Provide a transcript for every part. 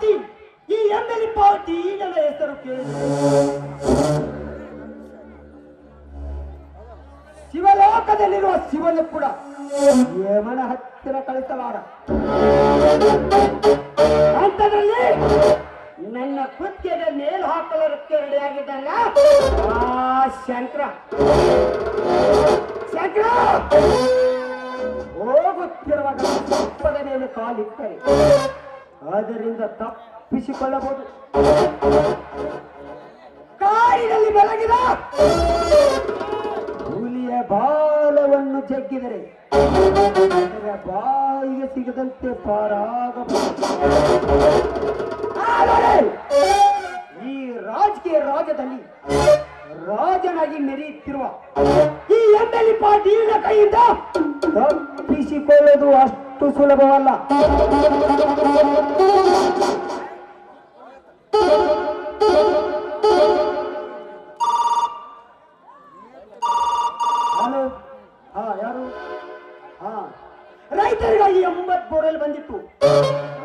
ಪಾಟಿ ಈ ಎಂ ಪಾವತಿ ನನ್ನ ಹೆಸರು ಕೇಳಿ. ಶಿವಲೋಕದಲ್ಲಿರುವ ಶಿವನು ಕೂಡ ಯಮನ ಹತ್ತಿರ ಕಳಿಸಲಾರ. ಅಂತದ್ರಲ್ಲಿ ನನ್ನ ಕೃತ್ಯದ ನೇಲು ಹಾಕಲಕ್ಕೆ ರೆಡಿಯಾಗಿದ್ದಲ್ಲ ಆ, ಶಂಕರ. ಶಂಕರ! ಹೋಗುತ್ತಿರುವಾಗ ಮೇಲೆ ಕಾಲಿಟ್ಟರೆ. ಅದರಿಂದ ತಪ್ಪಿಸಿಕೊಳ್ಳಬಹುದು. ಕಾಡಿನಲ್ಲಿ ಬೆಳಗಿದ ಹುಲಿಯ ಬಾಲವನ್ನು ಜಗ್ಗಿದರೆ ಬಾಯಿಗೆ ಸಿಗದಂತೆ ಪಾರಾಗಬಹುದು. ಆದರೆ ಈ ರಾಜಕೀಯ ರಾಜದಲ್ಲಿ ರಾಜನಾಗಿ ಮೆರೆಯುತ್ತಿರುವ ಈ ಎಂ ಎಲ್ ಪಾಟೀಲಿನ ಕೈಯಿಂದ ತಪ್ಪಿಸಿಕೊಳ್ಳೋದು ಅಷ್ಟು ಸುಲಭವಲ್ಲ. ಹಲೋ? ಹಾ, ಯಾರು? ಹಾ. ರೈತರಿಗಾಗಿ ಎಂಬತ್ ಬೋರಲ್ ಬಂದಿತ್ತು.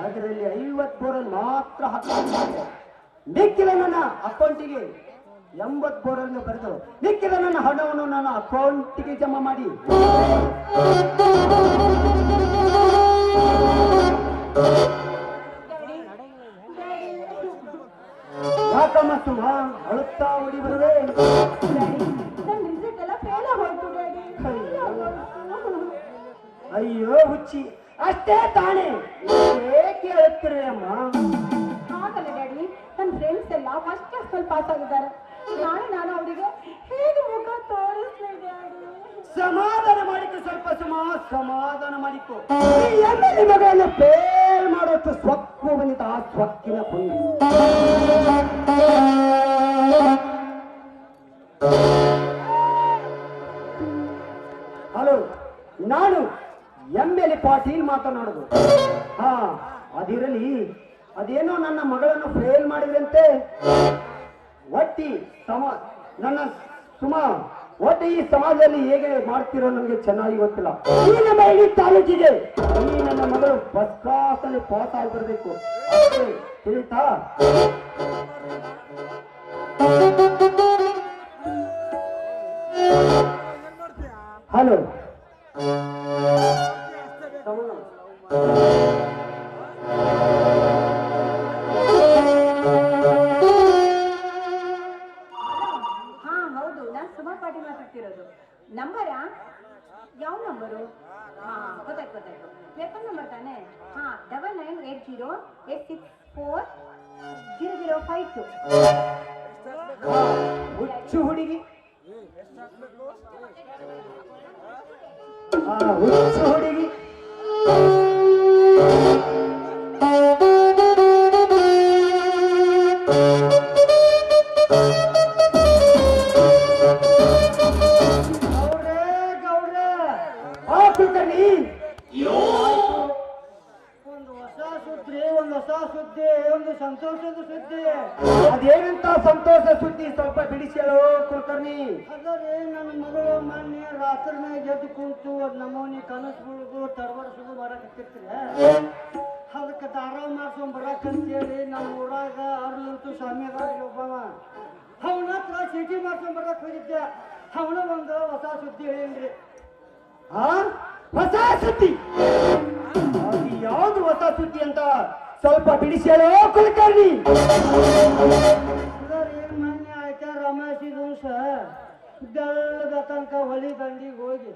ಅದರಲ್ಲಿ ಐವತ್ ಬೋರಲ್ ಮಾತ್ರ ಹಾಕಿದ್ದಾರೆ. ಮಿಕ್ಕಿದ ನನ್ನ ಅಕೌಂಟಿಗೆ ಎಂಬತ್ ಬೋರ್ವೆಲ್ ಬರೆದು ಮಿಕ್ಕಿದ ನನ್ನ ಹಣವನ್ನು ನನ್ನ ಅಕೌಂಟಿಗೆ ಜಮಾ ಮಾಡಿ. ಯಾಕಮ್ಮ ಸುಮ ಅಳುತ್ತಾ ಓಡಿ ಬರುವೆ ಅಯ್ಯೋ, ಹುಚ್ಚಿ. ಅಷ್ಟೇ ತಾನೇ. ಏಕೆ ಅಳುತ್ತಿರುವೆ ಅಮ್ಮ? ಹಾಗಲ್ಲ ಡ್ಯಾಡಿ ನನ್ನ ಫ್ರೆಂಡ್ಸ್ ಎಲ್ಲ ಫಸ್ಟ್ ಸ್ವಲ್ಪ ಪಾಸ್ ಆಗಿದ್ದಾರೆ. ನಾಳೆ ನಾನು ಅವರಿಗೆ ಹೇಗೆ ಮುಖ ತೋರಿಸ್ಲಿ ಡ್ಯಾಡಿ? ಸಮಾಧಾನ ಮಾಡಿಕೊ ಸ್ವಲ್ಪ ಸಮ ಸಮಾಧಾನ ಮಾಡಿಕೊ. ಈ ಎಮ್ಮೆಲೆ ಮಗಳನ್ನು ಫೇಲ್ ಮಾಡೋಷ್ಟು ಸ್ವಕ್ಕು ಬಂದಿದ್ದ ಆ ಸ್ವಕ್ಕಿನ ಪುಣ್ಯ ಹಲೋ ನಾನು ಎಮ್ಮೆಲೆ ಪಾಟೀಲ್ ಮಾತನಾಡುದು. ಹಾ ಅದಿರಲಿ ಅದೇನೋ ನನ್ನ ಮಗಳನ್ನು ಫೇಲ್ ಮಾಡಿದ್ರಂತೆ. ಒಟ್ಟಿ ಸಮ ನನ್ನ ಸುಮ ಒಟ್ಟು ಈ ಸಮಾಜದಲ್ಲಿ ಹೇಗೆ ಮಾಡ್ತಿರೋ ನನಗೆ ಚೆನ್ನಾಗಿ ಗೊತ್ತಿಲ್ಲ. ಈ ನಮ್ಮ ಇಡೀ ತಾಲೂಕಿಗೆ. ಈ ನನ್ನ ಮಗಳು ಫಸ್ಟ್ ಕ್ಲಾಸ್ ಅಲ್ಲಿ ಪಾಸ್ ಆಗಿ ಬರಬೇಕು. ತಿಳಿತಾ? ಹಲೋ. ಹುಚ್ಚು ಹುಡುಗಿ. ಹುಚ್ಚು ಹುಡುಗಿ. ಕುಲಕರ್ಣಿ ಅದರಿ ನನ್ನ ಮಗಳು ಮೊನ್ನೆ ರಾತ್ರಿನ ಎದ್ದು ಕುಂತು ನಮ್ಮವನಿ ಕನಸುಗಳಿಗೂ ತಡವಡಿಸೋದು ಬರಕತ್ತಿರ್ತೀರ ಅದಕ್ಕೆ ದಾರ ಮಾಡ್ಸ್ಕೊಂಡ್ ಬರಕಂತೇಳಿ ನಮ್ಮ ಊರಾಗ ಅರ್ಲಂತು ಸ್ವಾಮಿ ಒಬ್ಬವ. ಅವನ ಹತ್ರ ಚೀಟಿ ಮಾಡ್ಸ್ಕೊಂಡ್ ಬರಕ್ ಹೋಗಿದ್ದೆ. ಅವನ ಒಂದು ಹೊಸ ಸುದ್ದಿ ಹೇಳಿನ್ರಿ. ಆ? ಹೊಸ ಸುದ್ದಿ? ಅದು ಯಾವ್ದು ಹೊಸ ಸುದ್ದಿ ಅಂತ? ಸ್ವಲ್ಪ ಬಿಡಿಸಿ ಹೇಳೋ ಕುಲಕರ್ಣಿ. ರಮೇಶ್ ಬೆಳ್ಳದ ತನಕ ಹೊಳಿ ದಂಡಿಗೆ ಹೋಗಿ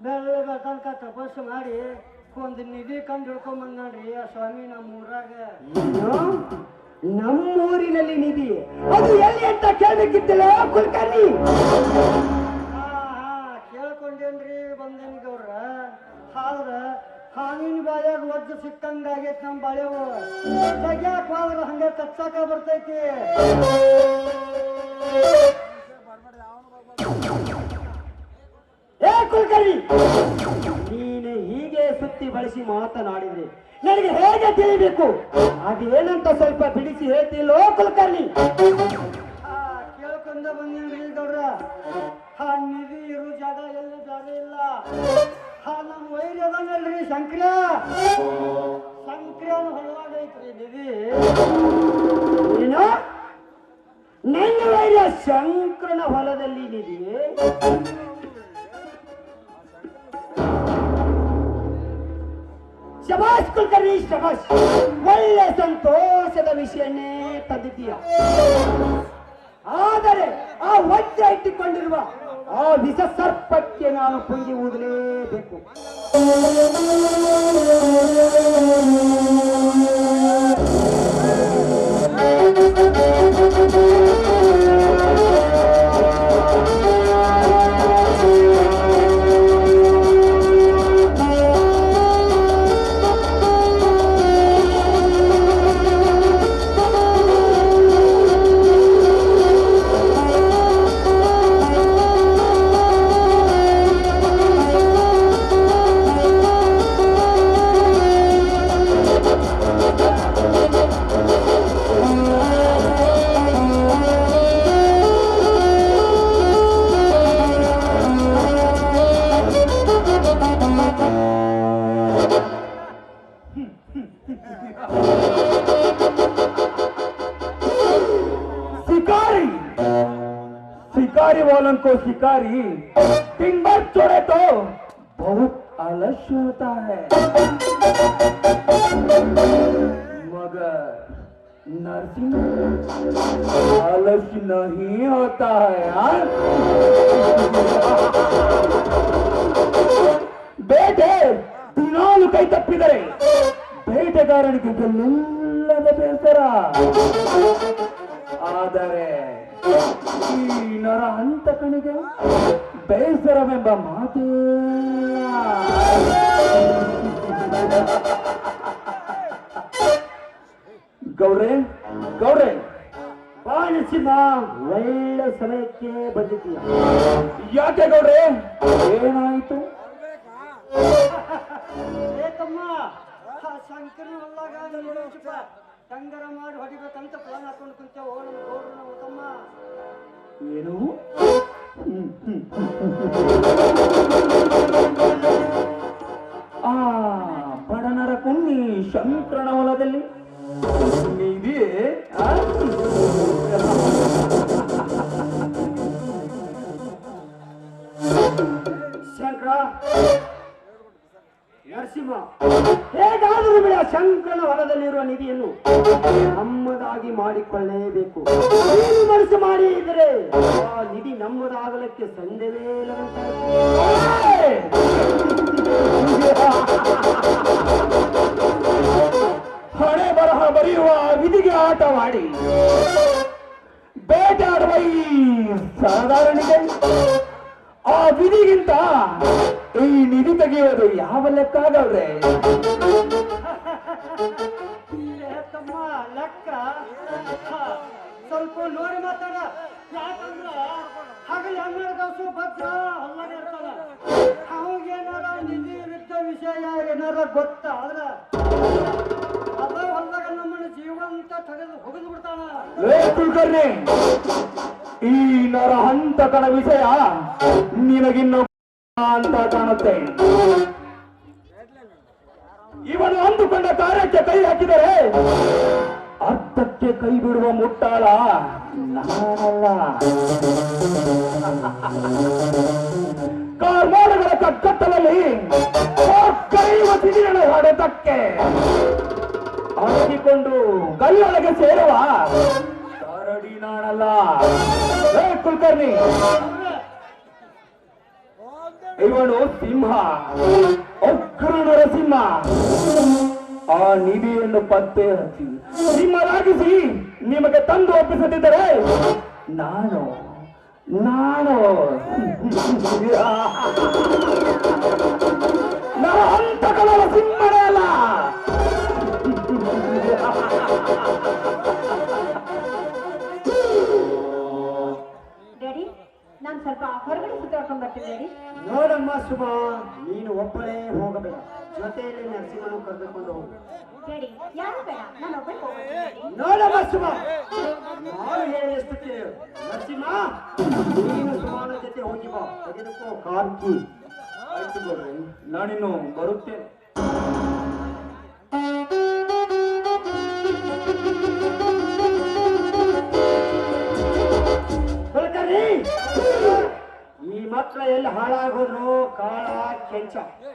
ಬೆಳ್ಳದ ತನಕ ತಪಸ್ಸು ಮಾಡಿ ಒಂದು ನಿಧಿ ಕಂಡು ಹಿಡ್ಕೊಂಬಂದ್ರಿ ಆ ಸ್ವಾಮಿ ನಮ್ಮ ಊರಾಗ? ನಮ್ಮೂರಿನಲ್ಲಿ ನಿಧಿ. ಅದು ಎಲ್ಲಿ ಅಂತ ಕೇಳಬೇಕಿತ್ತಲ್ಲ ಕುಲ್ಕರ್ಣಿ? ಕೇಳ್ಕೊಂಡೇನ್ರಿ ಬಂದೇನಿ ಗೌರ ಆದ್ರ ಹಾವಿನ ಬಾಯಾಗ ಒದ್ದು ಸಿಕ್ಕಂಗಾಗೈತಿ ನಮ್ಮ ಬಾಳೆವು ತೆಗ್ಯಾಕ ಹೋದ್ರ ಹಂಗೆ ಕಚ್ಚಾಕ ಬರ್ತೈತಿ. ಏ ಕುಲಕರ್ಣಿ! ನೀನು ಹೀಗೆ ಸುತ್ತಿ ಬಳಸಿ ಮಾತನಾಡಿದ್ರೆ ನನಗೆ ಹೇಗೆ ತಿಳಿಬೇಕು? ಅದೇನಂತ ಸ್ವಲ್ಪ ಬಿಡಿಸಿ ಹೇಳ್ತಿಲ್ಲೋ ಕುಲಕರ್ಣಿ? ಆ, ಕೇಳ್ಕೊಂಡ ಬಂದೀನ್ರಿ ಗೌಡ್ರ. ಆ ನಿಧಿ ಇರು ಜಾಗ ಎಲ್ಲಿ ಜಾಗ ಇಲ್ಲ. ಆ ನಮ್ಮ ವೈರ್ ಅದನ್ನಲ್ರಿ ಶಂಕ್ರ. ಶಂಕ್ರನ ಹೊಲವಾಗ ಐತ್ರಿ ನಿಧಿ. ಏನು? ನನ್ನ ವೈರ ಶಂಕರನ ಹೊಲದಲ್ಲಿ ನಿಧಿಯೇ ಶಬಾಷ್ ಕುಲಕರ್ಣಿ, ಶಬಾಷ್. ಒಳ್ಳೆ ಸಂತೋಷದ ವಿಷಯನೇ ತಂದಿದ್ದೀಯ ಆದರೆ ಆ ವಜ್ರ ಇಟ್ಟುಕೊಂಡಿರುವ ಆ ವಿಷ ಸರ್ಪಕ್ಕೆ ನಾನು ಪುಂಗಿ ಊದಲೇಬೇಕು. को शिकारी दिन भर छोड़े तो बहुत आलस्य होता है मगर नरसिंह आलस्य नहीं होता है यार ಬೇಟೆ ದಿನಾಲು ಕೈ ತಪ್ಪಿದರೆ ಬೇಟೆಗಾರನಿಗೆ ಗೆಲ್ಲಿಲ್ಲದ ಬೇಸರ ಆದರೆ ಈ ನರ ಹಂತಕನಿಗೆ ಬೇಸರವೆಂಬ ಮಾತು. ಗೌರೇ ಗೌರೇ ಬಾ ನರಸಿಂಹ ಒಳ್ಳೆ ಸಮಯಕ್ಕೆ ಬಂದಿದ್ದೀಯ. ಯಾಕೆ ಗೌರೇ ಏನಾಯಿತು? ಏ ತಮ್ಮ, ಆ ಶಂಕರನ ನೋಡೋಚಪ್ಪ ಹೆಂಗಾರ ಮಾಡಿ ಹೊಡಿಬೇಕಂತ ಪ್ಲಾನ್ ಹಾಕೊಂಡು ಕುಂತೇವ ಏನು. ಆ ಬಡನರ ಕುನ್ನಿ ಶಂಕರನ ಹೊಲದಲ್ಲಿ ಹಣೆ ಬರಹ ಬರೆಯುವ ವಿಧಿಗೆ ಆಟವಾಡಿ. ಬೇಟಾಡುವ ಈ ಸಾಧಾರಣಿಗೆ ಆ ವಿಧಿಗಿಂತ ಈ ನಿಧಿ ತೆಗೆಯೋದು ಯಾವ ಲೆಕ್ಕ ಆಗವ್ರೆ ತಮ್ಮ ಲೆಕ್ಕ? ಸ್ವಲ್ಪ ನೋಡಿ ಮಾತಾಡ. ಯಾಕಂದ್ರ ಹಗಲು ಹನ್ನೆರಡು ಭದ್ರ ಹೊಲ್ಲಾಗ ಇರ್ತಾನ ಅವಾಗೇನಾರ ನಿಧಿ ವಿರುದ್ಧ ವಿಷಯ ಏನಾರ ಗೊತ್ತಾದ್ರ ಅದ ಹೊಲ್ದಾಗ ನಮ್ಮನ್ನ ಜೀವಂತ ತೆಗೆದು ಹೊಗೆದು ಬಿಡ್ತಾನ. ಕುಲಕರ್ಣಿ, ಈ ನರ ಹಂತಕನ ವಿಷಯ ನಿನಗಿನ್ನು ಅಂತ ಕಾಣುತ್ತೆ. ಇವನು ಅಂದುಕೊಂಡ ಕಾರ್ಯಕ್ಕೆ ಕೈ ಹಾಕಿದರೆ ಅರ್ಥಕ್ಕೆ ಕೈ ಬಿಡುವ ಮುಟ್ಟಾಳ? ನಾನಲ್ಲ. ಕಾರ್ಮಾಡುಗಳ ಕಕ್ಕತ್ತಲಲ್ಲಿ ಕೈಯುವ ಸಿಡಿಗಳ ಹೊಡೆತಕ್ಕೆ ಹಾಕಿಕೊಂಡು ಕಲ್ಲೊಳಗೆ ಸೇರುವ ಕರಡಿ ನಾನಲ್ಲ. ಕುಲಕರ್ಣಿ. ಇವನು ಸಿಂಹ, ಉಗ್ರ ನರಸಿಂಹ. ಆ ನಿಧಿಯನ್ನು ಪತ್ತೆ ಹಚ್ಚಿ. ನಿಮ್ಮದಾಗಿಸಿ ನಿಮಗೆ ತಂದು ಒಪ್ಪಿಸದಿದ್ದರೆ ನಾನು ನಾನು ನರ ಹಂತಕಲ ನರಸಿಂಹನೇ ಸ್ವಲ್ಪ ಹೊರಗಡೆ ಸುತ್ತಾಡ್ಕೊಂಡು ಬರ್ತಿದ್ದೀರಿ? ನೋಡಮ್ಮ ಸುಮಾ ನೀನು ಒಬ್ಬಳೇ ಹೋಗಬೇಡ. ಜೊತೆಯಲ್ಲಿ ನರಸಿಂಹನು ಕರೆದುಕೊಂಡು ಹೋಗು. ಹೇಳಿ ಯಾರು ಬೇಡ ನಾನು ಒಬ್ಬಳು ನೋಡಮ್ಮ ಸುಮಾ ನಾನು ಕೇಳು ನರಸಿಂಹ ನೀನು ಸುಮಾನ ಜೊತೆ ಹೋಗಿ ಬಾ. ತೆಗೆದುಕೋ ಕಾರ್ಕಿ ಆಯ್ತು ನಾನಿನ್ನು ಬರುತ್ತೇನೆ. tchau.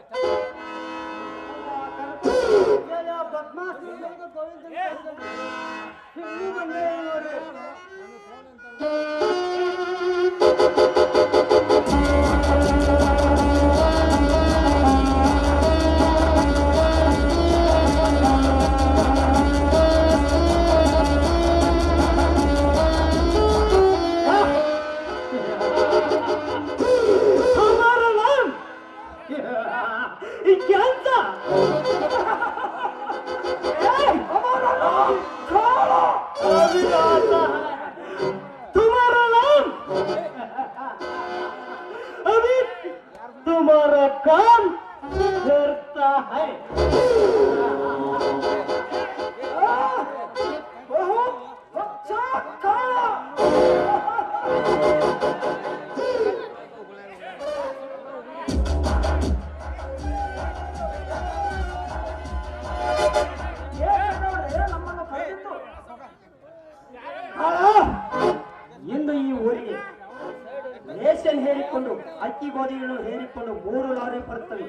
ಹೇಳಿಕೊಂಡು ಅಕ್ಕಿ ಗೋಧಿಗಳನ್ನು ಹೇರಿಕೊಂಡು ಮೂರು ಲಾರಿ ಬರುತ್ತವೆ.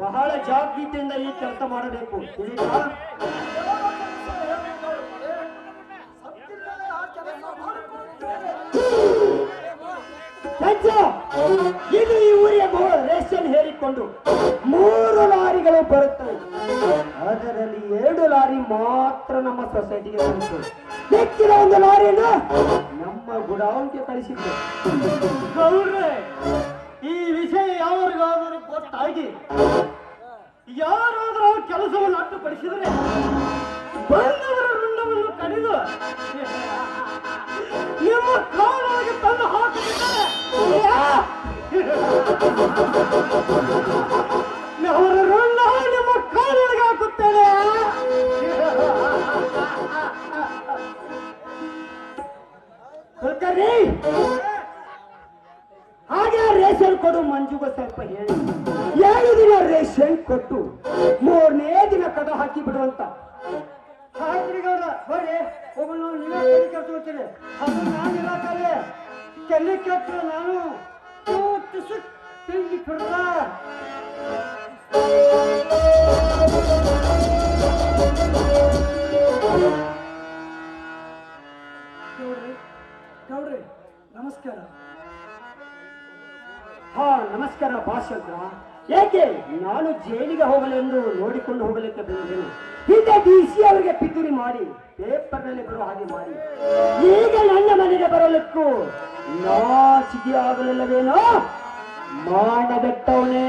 ಬಹಳ ಜಾಗೃತಿಯಿಂದ ಈ ಕೆಲಸ ಮಾಡಬೇಕು. ಇದು ಈ ಊರಿಗೆ ರೇಷನ್ ಹೇರಿಕೊಂಡು ಮೂರು ಲಾರಿಗಳು ಬರುತ್ತವೆ. ಅದರಲ್ಲಿ ಎರಡು ಲಾರಿ ಮಾತ್ರ ನಮ್ಮ ಸೊಸೈಟಿಗೆ ಬಂತು. ಹೆಚ್ಚಿನ ಒಂದು ಲಾರಿಯನ್ನು ನಮ್ಮ ಗುಡಾವನ್ಗೆ ಕಳಿಸಿದ್ರು ಗೌಡ್ರೆ, ಈ ವಿಷಯ ಯಾರಿಗಾದರೂ ಗೊತ್ತಾಗಿ? ಯಾರಾದರೂ ಕೆಲಸವನ್ನು ಅಡ್ಡುಪಡಿಸಿದರೆ ಬಂದವರ ರುಂಡವನ್ನು ಕಡಿದು ನಿಮ್ಮ ಕಾಲಾಗಿ ತಂದು ಹಾಕುತ್ತಿದ್ದಾರೆ ಕುಲಕರ್ಣಿ ಹಾಗೆ ರೇಷನ್ ಕೊಡು, ಮಂಜುಗ ಸ್ವಲ್ಪ ಹೇಳಿ. ಏಳು ದಿನ ರೇಷನ್ ಕೊಟ್ಟು ಮೂರನೇ ದಿನ ಕದ ಹಾಕಿ ಬಿಡುವಂತ ಆಯ್ತ್ರಿ ಗೌಡ ಬರ್ರಿ ಒಬ್ಬನು ನೀವೇ ಕೆತ್ತೋತೀರಿ ಅದು ನಾನು ಕೆಲ್ಲಿ ಕೆತ್ತ ನಾನು. ತಿಂಡಿ ಬಿಡ್ದ ನಮಸ್ಕಾರ ಏಕೆ ನಾನು ಜೈಲಿಗೆ ಹೋಗಲೆಂದು ನೋಡಿಕೊಂಡು ಹೋಗಲಿಕ್ಕೆ ಬಂದಿದ್ದೇನೆ. ಹಿಂದೆ ಡಿ ಸಿ ಅವರಿಗೆ ಪಿತೂರಿ ಮಾಡಿ ಪೇಪರ್ನಲ್ಲಿ ಬರುವ ಹಾಗೆ ಮಾಡಿ. ಈಗ ನನ್ನ ಮನೆಗೆ ಬರಲಿಕ್ಕೂ ನಾಚಿಕೆ ಆಗಲಿಲ್ಲವೇನೋ? ಮಾಡಬೆಟ್ಟವನೇ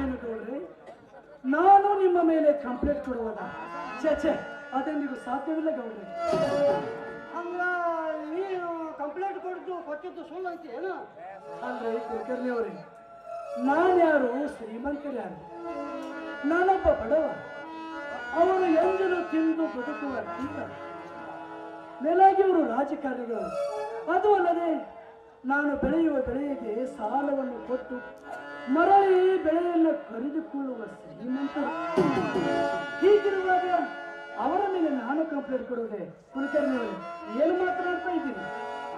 ಏನು ಗೌಡ್ರಿ? ನಾನು ನಿಮ್ಮ ಮೇಲೆ ಕಂಪ್ಲೇಂಟ್ ಕೊಡುವುದ? ಛೇ ಛೇ ನೀವು ಸಾಧ್ಯವಿಲ್ಲ ಗೌಡ್ರಿ. ನೀನು ಕಂಪ್ಲೇಂಟ್ ಕೊಡ್ತು ಕೊಟ್ಟಿದ್ದು ಸುಳ್ಳು ಐತಿ ಏನು? ಅಂದ್ರೆ ಕುಲಕರ್ಣಿ ಅವರೇ ನಾನ್ಯಾರು ಶ್ರೀಮಂತರ ಯಾರು? ನಾನೊಬ್ಬ ಬಡವ. ಅವರು ಎಂಜಲು ತಿಂದು ಬದುಕುವ ರೈತ ಮೇಲಾಗಿ ರಾಜಕಾರಣಿಗಳು. ಅದು ಅಲ್ಲದೆ ನಾನು ಬೆಳೆಯುವ ಬೆಳೆಗೆ ಸಾಲವನ್ನು ಕೊಟ್ಟು ಮರಳಿ ಬೆಳೆಯನ್ನು ಖರೀದಿಕೊಳ್ಳುವ ಶ್ರೀಮಂತ ಹೀಗಿರುವಾಗ ಅವರ ಮೇಲೆ ನಾನು ಕಂಪ್ಲೇಂಟ್ ಕೊಡುವುದೇ ಕುಲಕರ್ಣಿ ಅವರು ಏನು ಮಾತನಾಡ್ತಾ ಇದ್ದೀನಿ?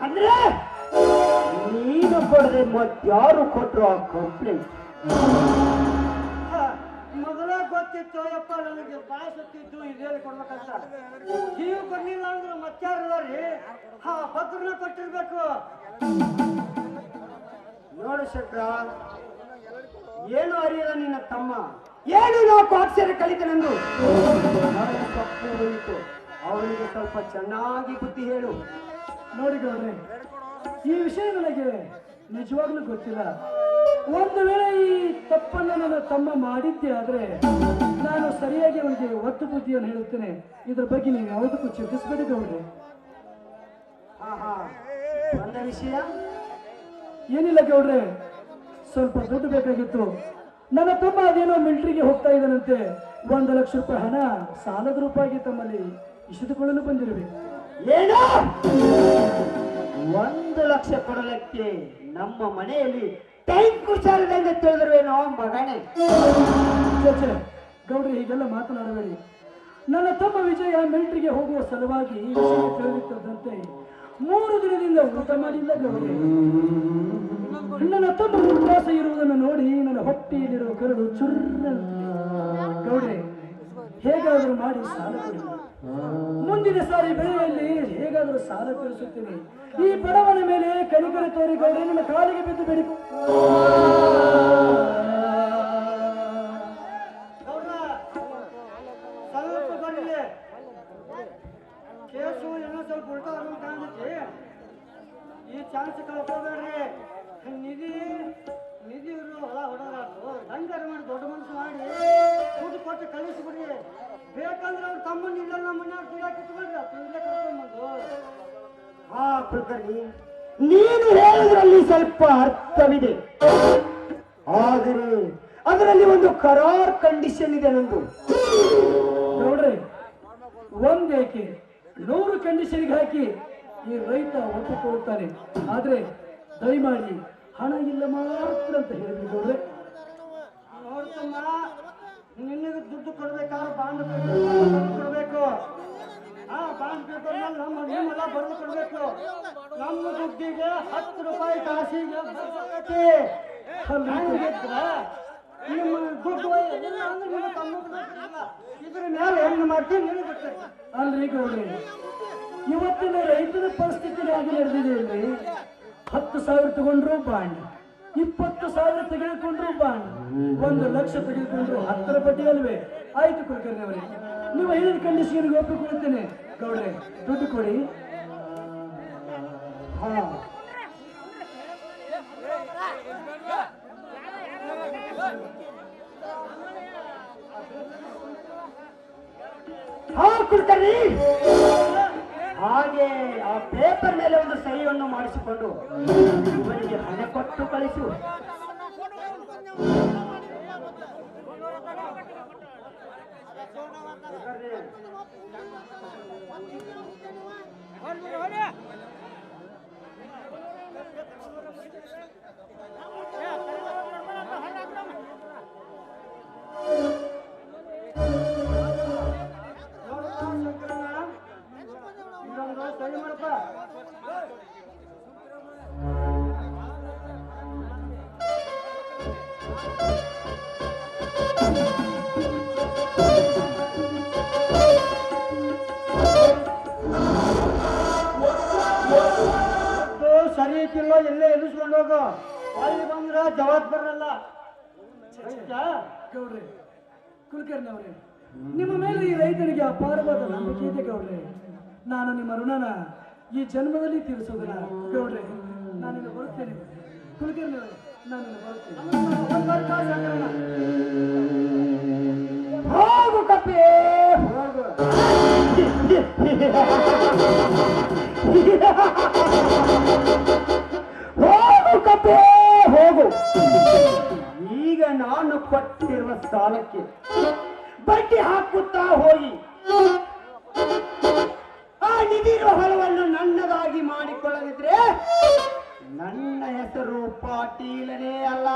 ಅಂದ್ರೆ ನೀನು ಕೊಡದೆ ಮತ್ತಾರು ಕೊಟ್ರು ಆ ಕಂಪ್ಲೇಂಟ್ ಮೊದಲ ಗೊತ್ತಿತ್ತು ಯಪ್ಪ ನನಗೆ ಬಾಯಿ ಸತ್ತಿದ್ದು ಇದೇನು ಕೊಡ್ಬೇಕಂತ ನೀವು ಕೊಡ್ಲಿಲ್ಲ ಅಂದ್ರೆ ಮತ್ತಾರಲ್ಲ ರೀ ಆ ಪತ್ರನ ಕೊಟ್ಟಿರ್ಬೇಕು. ನೋಡು ಶಂಕರ ಏನು ಅರಿಯದ ನಿನ್ನ ತಮ್ಮ? ಏನು ನಾಲ್ಕು ಅಕ್ಷರ ಕಲಿತನೆಂದು ತಪ್ಪು ಹೋಯಿತು ಅವನಿಗೆ ಸ್ವಲ್ಪ ಚೆನ್ನಾಗಿ ಬುದ್ಧಿ ಹೇಳು. ನೋಡಿ ಗೌರಿ ಈ ವಿಷಯ ನನಗೆ ನಿಜವಾಗ್ಲೂ ಗೊತ್ತಿಲ್ಲ. ಒಂದು ವೇಳೆ ಈ ತಪ್ಪನ್ನು ನನ್ನ ತಮ್ಮ ಮಾಡಿದ್ದೆ ಆದ್ರೆ ನಾನು ಸರಿಯಾಗಿ ಅವನಿಗೆ ಒತ್ತು ಬುದ್ಧಿಯನ್ನು ಹೇಳುತ್ತೇನೆ. ಇದ್ರ ಬಗ್ಗೆ ನೀವು ಯಾವುದಕ್ಕೂ ಚಿಂತಿಸಬೇಡಿ ಗೌರಿ. ಹಾ ಹಾ. ಒಂದ ವಿಷಯ? ಏನಿಲ್ಲ ಗೌಡ್ರೆ ಸ್ವಲ್ಪ ದುಡ್ಡು ಬೇಕಾಗಿತ್ತು. ನನ್ನ ತಮ್ಮ ಅದೇನೋ ಮಿಲ್ಟ್ರಿಗೆ ಹೋಗ್ತಾ ಇದ್ದಾನಂತೆ. ಒಂದು ಲಕ್ಷ ರೂಪಾಯಿ ಹಣ ಸಾಲದ ರೂಪಾಯಿಗೆ ತಮ್ಮಲ್ಲಿ ಇಸಿದುಕೊಳ್ಳಲು ಬಂದಿರಬೇಕು ಏನು ಒಂದು ಲಕ್ಷ ಕೊಡಲಿಕ್ಕೆ ನಮ್ಮ ಮನೆಯಲ್ಲಿ ಟೈಮ್ ಕುಶಾಲದಂಗೆ ತಿಳಿದಿರುವೇನೋ, ಮಗನೇ? ಗೌಡ್ರಿ, ಹೀಗೆಲ್ಲ ಮಾತನಾಡಬೇಡಿ. ನನ್ನ ತಮ್ಮ ವಿಜಯ ಮಿಲಿಟರಿಗೆ ಹೋಗುವ ಸಲುವಾಗಿ ವಿಷಯ ತಿಳಿದಿದ್ದದಂತೆ ಮೂರು ದಿನದಿಂದ ಊಟ ಮಾಡಿಲ್ಲ ಗೌರಿ ನನ್ನ ತಮ್ಮ ಉಪವಾಸ ಇರುವುದನ್ನು ನೋಡಿ ನನ್ನ ಹೊಟ್ಟೆಯಲ್ಲಿರುವ ಕರಡು ಚುರ್ರ ಗೌಡ್ರೆ ಹೇಗಾದರೂ ಮಾಡಿ ಸಾಲ ಕೊಡಿ. ಮುಂದಿನ ಸಾರಿ ಬೆಳೆಯಲ್ಲಿ ಹೇಗಾದರೂ ಸಾಲ ತೀರಿಸುತ್ತೇನೆ. ಈ ಬಡವನ ಮೇಲೆ ಕನಿಕರ ತೋರಿ ನಿಮ್ಮ ಕಾಲಿಗೆ ಬಿದ್ದು ಬಿಡಿ. ಕೇಸು ಏನೋ ಸ್ವಲ್ಪ ಈ ನಿಧಿ ನಿಧಿ ಇರೋ ಹೊಲ ಹೊಡೋದಾತು ದಂಗಾರ ಮಾಡಿ ದೊಡ್ಡ ಮನಸ್ಸು ಮಾಡಿ. ಕೊಟ್ಟು ಕಳಿಸ್ಬಿಡ್ರಿ. ಬೇಕಂದ್ರೆ ಅವ್ರ ತಮ್ಮನ ಇಲ್ಲ ನಮ್ಮ ಮನ್ಯಾಗ ದುಡ್ಡಾಕಿ ಇಟ್ಕೊಂಡ್ರಿ ಇಲ್ಲೇ ಕರ್ಕೊಂಡ್ಬಂದು ಹಾ ಕುಲಕರ್ಣಿ ನೀನು ಹೇಳೋದ್ರಲ್ಲಿ ಸ್ವಲ್ಪ ಅರ್ಥವಿದೆ. ಆದರೆ ಅದರಲ್ಲಿ ಒಂದು ಕರಾರ್ ಕಂಡೀಷನ್ ಇದೆ ನಂದು. ನೋಡ್ರಿ ಒಂದೇಕೆ ನೂರು ಕಂಡೀಷನ್ಗೆ ಹಾಕಿ ಈ ರೈತ ಒಪ್ಪಿಕೊಳ್ಳುತ್ತಾನೆ. ಆದ್ರೆ ದಯಮಾಡಿ ಹಣ ಇಲ್ಲ ಮಾತ್ರ ಅಂತ ಹೇಳಿದ್ರು ನೋಡ್ರಿ. ನಿನಗೆ ದುಡ್ಡು ಕೊಡ್ಬೇಕಾದ್ರೆ ಬಾಂಡ್ ಕೊಡ್ಬೇಕು. ಆ ಬಾಂಡ್ ಪೇಪರ್ ನಮ್ಮ ನಿಮ್ಮೆಲ್ಲ ಬರೆದು ಕೊಡ್ಬೇಕು. ನಮ್ಮ ದುಡ್ಡಿಗೆ ಹತ್ತು ರೂಪಾಯಿ ಕಾಸಿಗೆ ಬರ್ತೈತಿ. ನಿಮ್ಮ ದುಡ್ಡು ಇಲ್ಲ ಅಂದ್ರೆ ಇದ್ರ ಮೇಲೆ ಹೆಂಗ್ ಮಾಡ್ತೀನಿ ನೀನು ಅಲ್ರಿ ಗೌಡ್ರಿ, ಇವತ್ತಿನ ರೈತರ ಪರಿಸ್ಥಿತಿ ಆಗಿ ನಡೆದಿದೆ ಹತ್ತು ಸಾವಿರ ತಗೊಂಡ್ರು ಬಾಂಡ್. ಇಪ್ಪತ್ತು ಸಾವಿರ ತೆಗೆದುಕೊಂಡ್ರು ಬಾಂಡ್ ಒಂದು ಲಕ್ಷ ತೆಗೆದುಕೊಂಡ್ರು ಹತ್ತರ ಬಡ್ಡಿ ಅಲ್ವೇ ಆಯ್ತು ಕುಲಕರ್ಣಿ ಅವರೇ. ನೀವು ಹೇಳಿದ ಕಂಡೀಷನ್ಗೆ ಒಪ್ಪಿಕೊಳ್ತೇನೆ ಗೌಡ್ರೆ ದುಡ್ಡು ಕೊಡಿ. ಹಾ. ಹಾ ಕುಲಕರ್ಣಿ! ಹಾಗೆ ಆ ಪೇಪರ್ ಮೇಲೆ ಒಂದು ಸಹಿಯನ್ನು ಮಾಡಿಸಿಕೊಂಡು ಇವರಿಗೆ ಹಣ ಕೊಟ್ಟು ಕಳಿಸು. ಗೌಡ್ರೆ ಕುಲಕರ್ಣಿ ಅವರೇ ನಿಮ್ಮ ಮೇಲೆ ಈ ರೈತನಿಗೆ ಅಪಾರವಾದ ನಂಬಿಕೆ ಇದೆ ಗೌಡ್ರೆ. ನಾನು ನಿಮ್ಮ ಋಣನ ಈ ಜನ್ಮದಲ್ಲಿ ತೀರಿಸೋದಿಲ್ಲ ಗೌಡ್ರೆ, ನಾನಿನ್ನು ಬರುತ್ತೇನೆ. ಕುಲಕರ್ಣಿ ಅವರೇ ನಾನಿನ್ನು ಬರುತ್ತೇನೆ. ಹೋಗು ಕಪ್ಪೆ, ಹೋಗು. ಹೋಗು ಕಪ್ಪೆ, ಹೋಗು. ನಾನು ಕೊಟ್ಟಿರುವ ಸಾಲಕ್ಕೆ. ಬಡ್ಡಿ ಹಾಕುತ್ತಾ ಹೋಗಿ. ಆ ನಿಧಿರುವ ಹೊಲವನ್ನು ನನ್ನದಾಗಿ ಮಾಡಿಕೊಳ್ಳದಿದ್ರೆ ನನ್ನ ಹೆಸರು ಪಾಟೀಲನೇ ಅಲ್ಲ.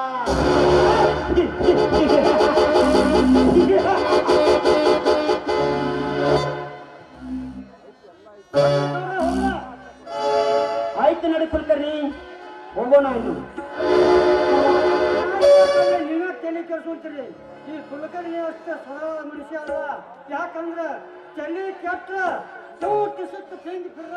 ಯಾಕಂದ್ರ ತಲೆ ಕೆಟ್ಟ ಸುತ್ತ ತಿಂದು ಬಿಡ್ರ.